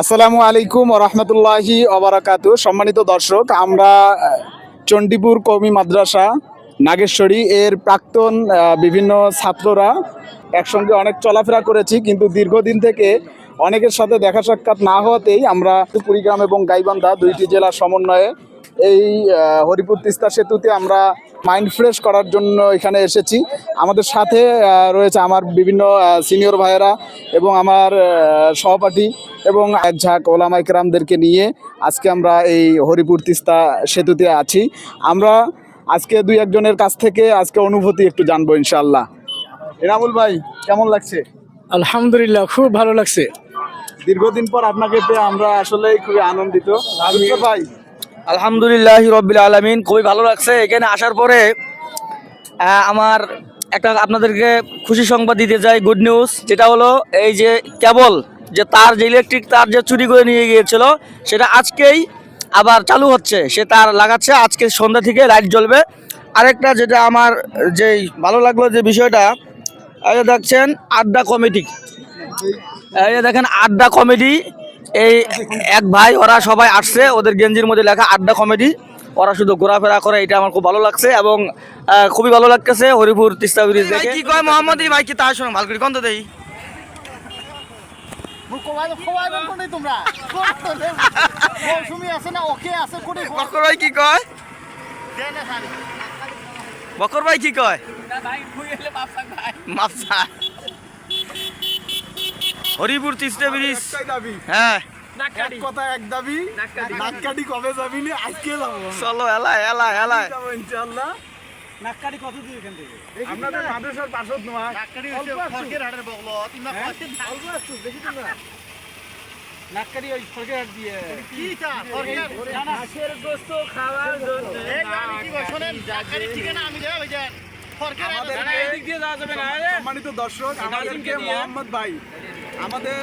আসসালামু আলাইকুম রহমতুল্লাহি অবরাকাতু সম্মানিত দর্শক আমরা চণ্ডীপুর কওমি মাদ্রাসা নাগেশ্বরী এর প্রাক্তন বিভিন্ন ছাত্ররা একসঙ্গে অনেক চলাফেরা করেছি কিন্তু দীর্ঘদিন থেকে অনেকের সাথে দেখা সাক্ষাৎ না হওয়াতেই আমরা কুড়িগ্রাম এবং গাইবান্ধা দুইটি জেলার সমন্বয়ে এই হরিপুর তিস্তা সেতুতে আমরা মাইন্ড ফ্রেশ করার জন্য এখানে এসেছি। আমাদের সাথে রয়েছে আমার বিভিন্ন সিনিয়র ভাইয়েরা এবং আমার সহপাঠী এবং এক ঝাঁক ওলামা ইকরামদেরকে নিয়ে আজকে আমরা এই হরিপুর তিস্তা সেতুতে আছি। আমরা আজকে দুই একজনের কাছ থেকে আজকে অনুভূতি একটু জানব ইনশাল্লাহ এনামুল ভাই কেমন লাগছে? আলহামদুলিল্লাহ খুব ভালো লাগছে। দীর্ঘদিন পর আপনাকে পেয়ে আমরা আসলে খুবই আনন্দিত। ভাই। আলহামদুলিল্লাহ রব্বিল আলমিন, খুবই ভালো লাগছে। এখানে আসার পরে আমার একটা আপনাদেরকে খুশি সংবাদ দিতে চাই গুড নিউজ যেটা হলো এই যে কেবল, যে তার যে ইলেকট্রিক তার যে চুরি করে নিয়ে গিয়েছিল, সেটা আজকেই আবার চালু হচ্ছে। সে তার লাগাচ্ছে, আজকে সন্ধ্যা থেকে লাইট জ্বলবে। আরেকটা যেটা আমার যেই ভালো লাগল যে বিষয়টা যে দেখছেন, আড্ডা কমিটি। এই যে দেখেন, আড্ডা কমেডি এই এক ভাই ওরা সবাই আসছে ওদের গেঞ্জির মধ্যে লেখা আড্ডা কমেডি। ওরা শুধু ঘোরাফেরা করে এটা আমার খুব ভালো লাগছে এবং খুবই ভালো লাগতেছে হরিপুর তিস্তা ব্রিজ দেখে। কি কয় মোহাম্মদ? ভাই কি তার সঙ্গে ভালো করে কন্ত দেই। বকর কি কয়? বকর ভাই কি কয়? মাপসা হরিপুর তিস্তা ব্রিজ। হ্যাঁ। কথা এক দাবি। নাককাটি কবে যাবি নি? আজকে যাব চলো এলা এলা এলা ইনশাআল্লাহ। নাককারি কত দূর এখান থেকে? আপনাদের মাদ্রাসার পাশত নয়। নাককারি ওই সরকার হাট দিয়ে। হাঁসের গোস্ত খাওয়ার জন্য। সম্মানিত দর্শক আমাদেরকে মোহাম্মদ ভাই। আমাদের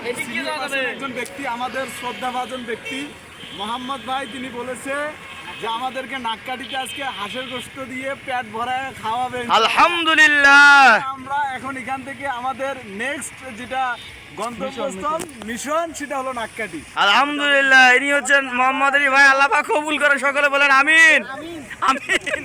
একজন ব্যক্তি আমাদের শ্রদ্ধাভাজন ব্যক্তি। মোহাম্মদ ভাই তিনি বলেছে যে আমাদেরকে নাককাটিতে আজকে হাঁসের গোস্ত দিয়ে পেট ভরায় খাওয়াবে আলহামদুলিল্লাহ। আমরা এখন এখান থেকে আমাদের নেক্সট যেটা গন্তব্যস্থল মিশন সেটা হলো নাককাটি আলহামদুলিল্লাহ ইনি হচ্ছেন মোহাম্মদ আলী ভাই আল্লাহ পাক কবুল করে সকলে বলেন আমিন। আমিন।